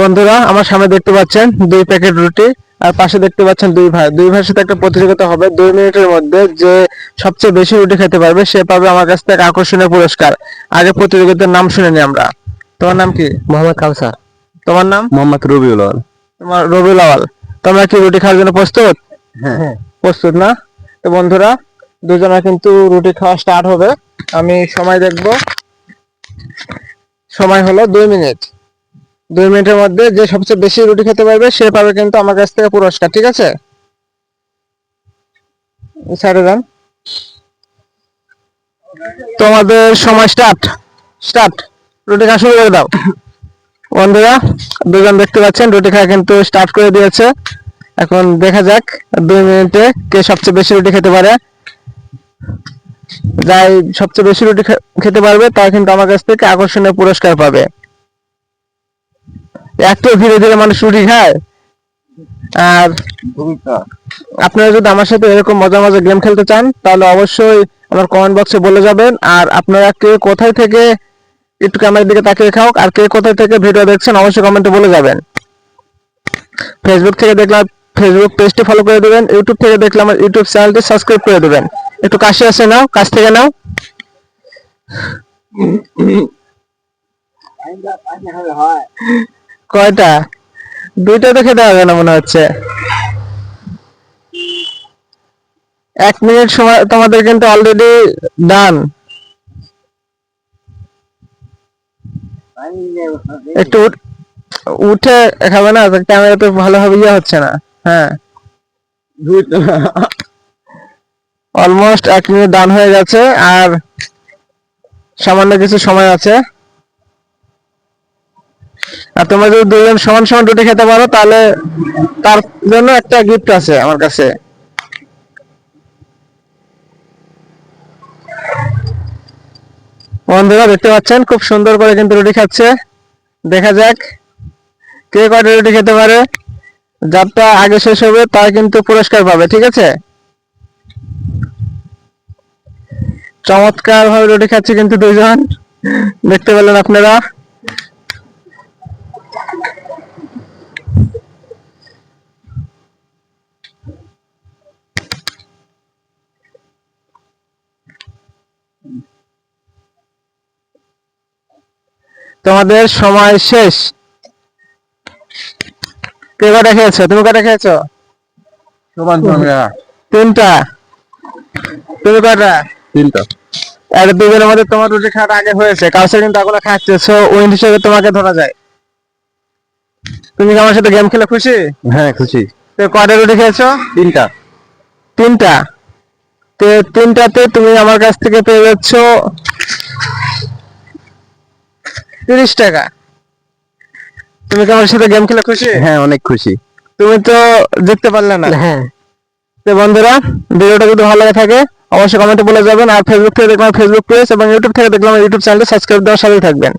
বন্ধুরা আমার সামনে দেখতে পাচ্ছেন দুই প্যাকেট রুটি আর পাশে দেখতে পাচ্ছেন দুই ভাই। দুই ভাইয়ের সাথে একটা প্রতিযোগিতা হবে। দুই মিনিটের মধ্যে যে সবচেয়ে বেশি রুটি খেতে পারবে সে পাবে আমার কাছ থেকে আকর্ষণীয় পুরস্কার। আগে প্রতিযোগিতার নাম শুনে নি আমরা। তোমার নাম কি? মোহাম্মদ কাউসার। তোমার নাম? মোহাম্মদ রবিউল আওয়াল তোমার রবিউল আওয়াল তোমরা কি রুটি খাওয়ার জন্য প্রস্তুত? হ্যাঁ। প্রস্তুত না? তো বন্ধুরা দুজনে কিন্তু রুটি খাওয়া স্টার্ট হবে। আমি সময় দেখব। সময় হলো দুই মিনিট। দুই মিনিটের মধ্যে যে সবচেয়ে বেশি রুটি খেতে পারবে, সে পাবে কিন্তু আমার কাছ থেকে পুরস্কার, ঠিক আছে? তোমাদের সময় স্টার্ট স্টার্ট রুটি খাওয়া শুরু করে দাও। বন্ধুরা, দুজন দেখতে পাচ্ছেন, রুটি খাওয়া কিন্তু স্টার্ট করে দিয়েছে। এখন দেখা যাক দুই মিনিটে কে সবচেয়ে বেশি রুটি খেতে পারে। যাই সবচেয়ে বেশি রুটি খেতে পারবে, তার কিন্তু আমার কাছ থেকে আকর্ষণীয় পুরস্কার পাবে। এত ধীরে ধীরে মানুষ রুটি খায় আর আপনারা যদি আমার সাথে এরকম মজা মজা গেম খেলতে চান তাহলে অবশ্যই আমার কমেন্ট বক্সে বলে যাবেন আর আপনারা কে কোথায় থেকে একটু ক্যামেরার দিকে তাকিয়ে খাও আর কে কোথায় থেকে ভিডিও দেখছেন অবশ্যই কমেন্টে বলে যাবেন ফেসবুক থেকে দেখলাম ফেসবুক পেজটি ফলো করে দেবেন ইউটিউব থেকে দেখলে আমার ইউটিউব চ্যানেলটি সাবস্ক্রাইব করে দেবেন একটু কাছে আসে নাও কাছ থেকে নাও কয়টা? দুইটা তো খেতে হবে না মনে হচ্ছে। এক মিনিট সময় তোমাদের কিন্তু অলরেডি ডান একটু উঠ- খাবে না ক্যামেরা তো ভালোভাবে ইয়ে হচ্ছে না। হ্যাঁ। অলমোস্ট এক মিনিট ডান হয়ে গেছে, আর সামান্য কিছু সময় আছে। আর তোমরা যদি দুজন সমান সমান রুটি খেতে পারো, তাহলে তার জন্য একটা গিফট আছে আমার কাছে। বন্ধুরা, দেখতে পাচ্ছেন, খুব সুন্দর করে কিন্তু রুটি খাচ্ছে। দেখা যাক কে কয়টা রুটি খেতে পারে। যারটা আগে শেষ হবে, তার কিন্তু পুরস্কার পাবে, ঠিক আছে? চমৎকার ভাবে রুটি খাচ্ছে কিন্তু দুজন দেখতে পেলেন আপনারা। তোমাদের সময় শেষ। কে কটা খেয়েছো? তুমি কটা খেয়েছো? তিনটা। তুমি কটা? তিনটা। আর দুজনের মধ্যে তোমার রুটি খাওয়াটা আগে হয়েছে। কাউসার কিন্তু এগুলো খাচ্ছে সো উইন হিসেবে তোমাকে ধরা যায়। তুমি আমার সাথে গেম খেলে খুশি? হ্যাঁ খুশি। তো কয়টা রুটি খেয়েছো? তিনটা। তিনটা। তো তিনটাতে তুমি আমার কাছ থেকে পেয়ে যাচ্ছ তিরিশ টাকা। তুমি কি আমার সাথে গেম খেলে খুশি? হ্যাঁ অনেক খুশি। তুমি তো জিততে পারলে না। হ্যাঁ। তো বন্ধুরা ভিডিওটা যদি ভালো লাগে থাকে অবশ্যই কমেন্টে বলে যাবেন। আর ফেসবুক থেকে দেখলাম ফেসবুক পেজ এবং ইউটিউব থেকে দেখলাম ইউটিউব চ্যানেলটা সাবস্ক্রাইব দেওয়ার সাথে থাকবেন।